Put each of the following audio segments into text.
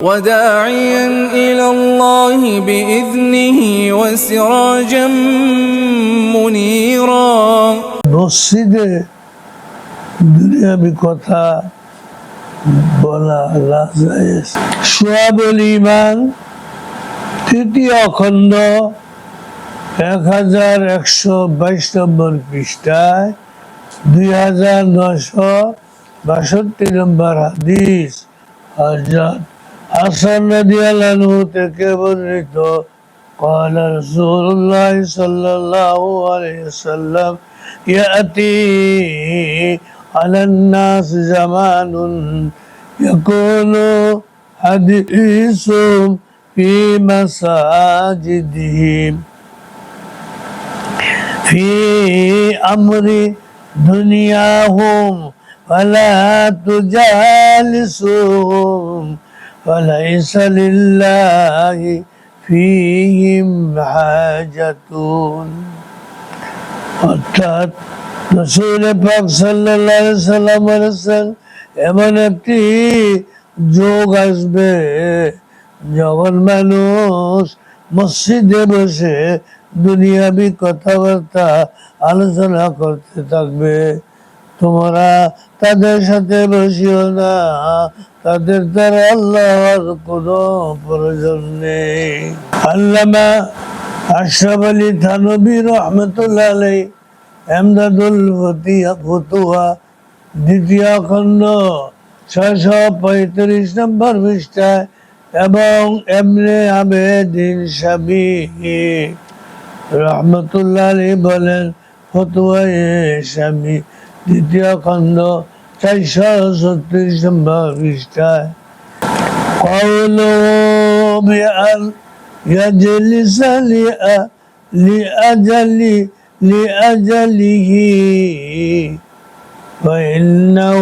وداعيا إلى الله بإذنه وسراجا منيرا মসজিদে দুনিয়াবি কথা বলা লাজায়েজ সোয়াবুল ইমান তৃতীয় খণ্ড এক হাজার একশো বাইশ নম্বর পৃষ্ঠায় দুই হাজার নশো বাষট্টি নম্বর হাদিস হজরত হাসান রাদিয়াল্লাহু থেকে বর্ণিত قال رسول الله صلى الله عليه وسلم يأتي على الناس زمان يكون حديثهم في مساجدهم في أمر دنياهم فلا تجالسهم وليس لله فيهم حاجة অর্থাৎ রসুল পাক সাল্লাল্লাহু আলাইহি সাল্লাম বলেছেন এমন একটি যোগ আসবে যখন মানুষ মসজিদে বসে দুনিয়াবি কথাবার্তা আলোচনা করতে থাকবে তোমরা তাদের সাথে বসিও না তাদের দ্বারা আল্লাহর কোনো প্রয়োজন নেই। আল্লামা আশরাফ আলী থানবী রহমতুল্লাহ আলাই এমদাদুল ফতুয়া দ্বিতীয় খণ্ড ছয়শো পঁয়ত্রিশ নম্বর পৃষ্ঠায় এবং এমনে আবেদিন সাবি রহমতুল্লাহ আলী বলেন ফতুয়া এ স্বামী দ্বিতীয় খণ্ড تشاست ما بيشتاي قوله بأن يجلس لأجل لأجله. فإنه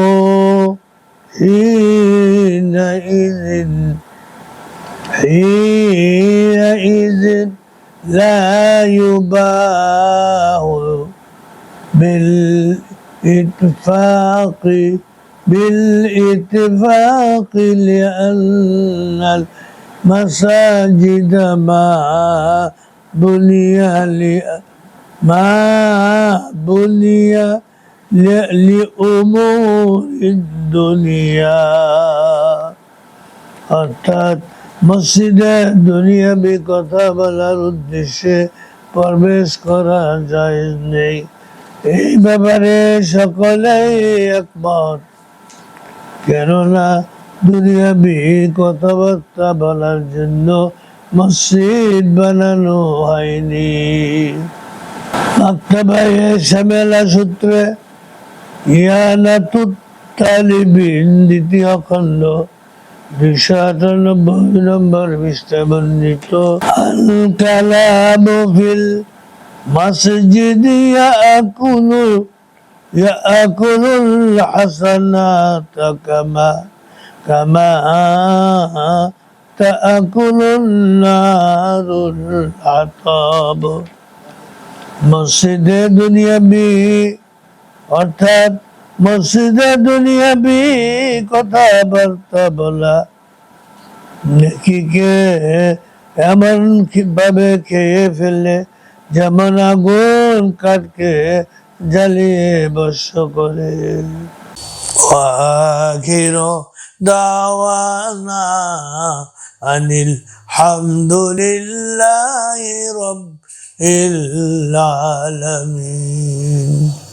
حينئذ حينئذ لا يباه بال بالاتفاق بالاتفاق لأن المساجد ما بني ل- ما بني ل- لأمور الدنيا অর্থাৎ মসজিদে দুনিয়াবি কথা বলার উদ্দেশ্যে প্রবেশ করা যায় নেই এই ব্যাপারে সকলেই একমত। কেননা দুনিয়াবি কথাবার্তা বলার জন্য মসজিদ বানানো হয়নি। মাক্তাবায়ে সামেলা সূত্রে ইয়ানাতুত দ্বিতীয় খণ্ড, দুইশো আটানব্বই নম্বর পৃষ্ঠা বর্ণিত আল مسجد يأكل يأكل الحسنات كما كما تأكل النار الحطب মসজিদে দুনিয়াবি অর্থাৎ মসজিদে দুনিয়াবি কথাবার্তা বলা নেকিকে এমন ভাবে খেয়ে ফেলে যেমন আগুন কাটকে জ্বালিয়ে বর্ষ করে। আনিল হামদুলিল্লাহ রব আলামিন।